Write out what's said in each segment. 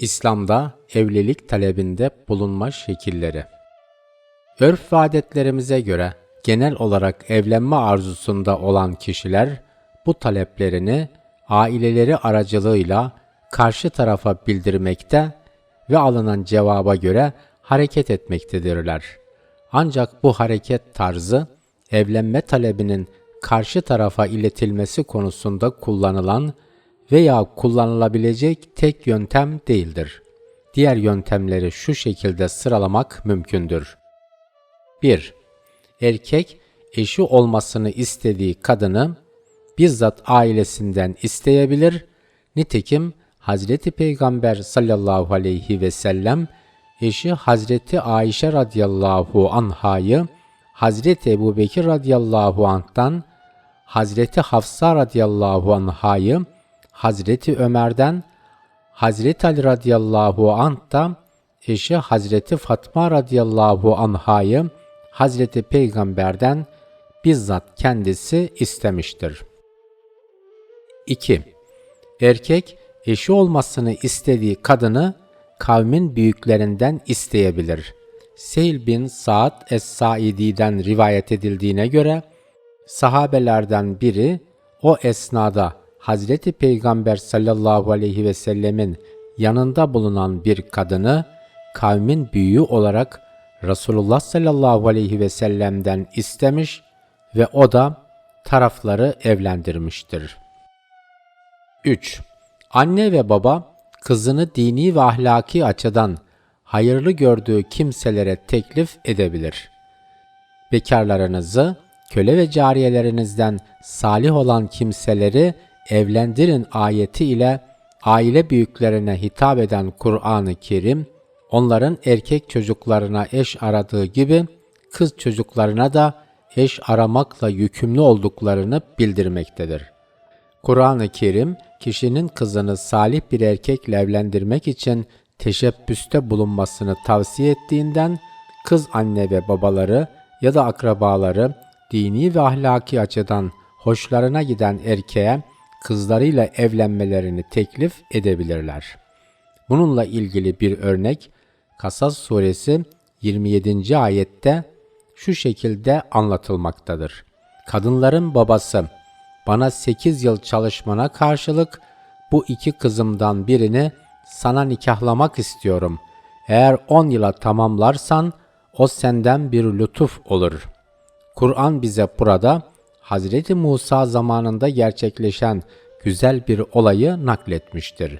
İslam'da evlilik talebinde bulunma şekilleri. Örf ve adetlerimize göre genel olarak evlenme arzusunda olan kişiler bu taleplerini aileleri aracılığıyla karşı tarafa bildirmekte ve alınan cevaba göre hareket etmektedirler. Ancak bu hareket tarzı evlenme talebinin karşı tarafa iletilmesi konusunda kullanılan veya kullanılabilecek tek yöntem değildir. Diğer yöntemleri şu şekilde sıralamak mümkündür. 1. Erkek eşi olmasını istediği kadını bizzat ailesinden isteyebilir. Nitekim Hazreti Peygamber sallallahu aleyhi ve sellem eşi Hazreti Ayşe radıyallahu anhayı Hazreti Ebu Bekir radıyallahu anh'tan Hazreti Hafsa radıyallahu anhayı Hazreti Ömer'den Hazreti Ali radıyallahu anh da eşi Hazreti Fatma radıyallahu anhayı Hazreti Peygamber'den bizzat kendisi istemiştir. 2. Erkek eşi olmasını istediği kadını kavmin büyüklerinden isteyebilir. Seyl bin Sa'd Es-Saidi'den rivayet edildiğine göre sahabelerden biri o esnada Hazreti Peygamber sallallahu aleyhi ve sellemin yanında bulunan bir kadını kavmin büyüğü olarak Resulullah sallallahu aleyhi ve sellem'den istemiş ve o da tarafları evlendirmiştir. 3. Anne ve baba kızını dini ve ahlaki açıdan hayırlı gördüğü kimselere teklif edebilir. Bekarlarınızı köle ve cariyelerinizden salih olan kimseleri evlendirin ayeti ile aile büyüklerine hitap eden Kur'an-ı Kerim, onların erkek çocuklarına eş aradığı gibi kız çocuklarına da eş aramakla yükümlü olduklarını bildirmektedir. Kur'an-ı Kerim, kişinin kızını salih bir erkekle evlendirmek için teşebbüste bulunmasını tavsiye ettiğinden, kız anne ve babaları ya da akrabaları dini ve ahlaki açıdan hoşlarına giden erkeğe kızlarıyla evlenmelerini teklif edebilirler. Bununla ilgili bir örnek Kasas suresi 27. ayette şu şekilde anlatılmaktadır. Kadınların babası bana 8 yıl çalışmana karşılık bu iki kızımdan birini sana nikahlamak istiyorum. Eğer 10 yıla tamamlarsan o senden bir lütuf olur. Kur'an bize burada Hazreti Musa zamanında gerçekleşen güzel bir olayı nakletmiştir.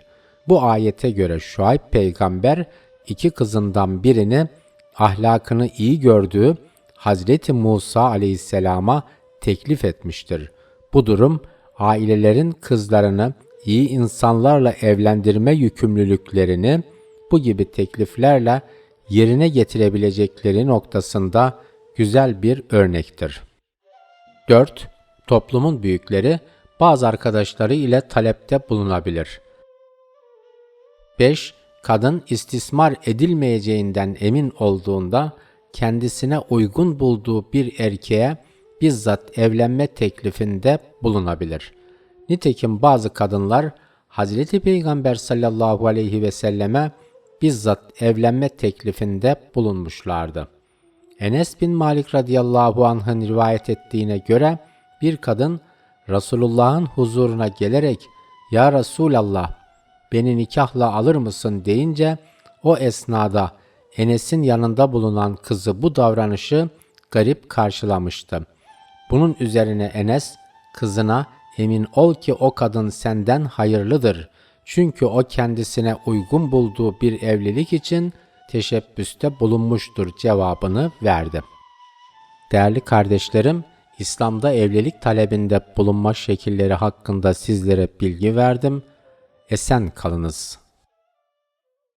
Bu ayete göre Şuayb peygamber iki kızından birini ahlakını iyi gördüğü Hazreti Musa aleyhisselama teklif etmiştir. Bu durum ailelerin kızlarını iyi insanlarla evlendirme yükümlülüklerini bu gibi tekliflerle yerine getirebilecekleri noktasında güzel bir örnektir. 4. Toplumun büyükleri bazı arkadaşları ile talepte bulunabilir. 5. Kadın istismar edilmeyeceğinden emin olduğunda kendisine uygun bulduğu bir erkeğe bizzat evlenme teklifinde bulunabilir. Nitekim bazı kadınlar Hazreti Peygamber sallallahu aleyhi ve selleme bizzat evlenme teklifinde bulunmuşlardı. Enes bin Malik radıyallahu anh'ın rivayet ettiğine göre bir kadın Resulullah'ın huzuruna gelerek ''Ya Resulallah beni nikahla alır mısın?'' deyince o esnada Enes'in yanında bulunan kızı bu davranışı garip karşılamıştı. Bunun üzerine Enes kızına emin ol ki o kadın senden hayırlıdır. Çünkü o kendisine uygun bulduğu bir evlilik için teşebbüste bulunmuştur cevabını verdi. Değerli kardeşlerim, İslam'da evlilik talebinde bulunma şekilleri hakkında sizlere bilgi verdim. Esen kalınız.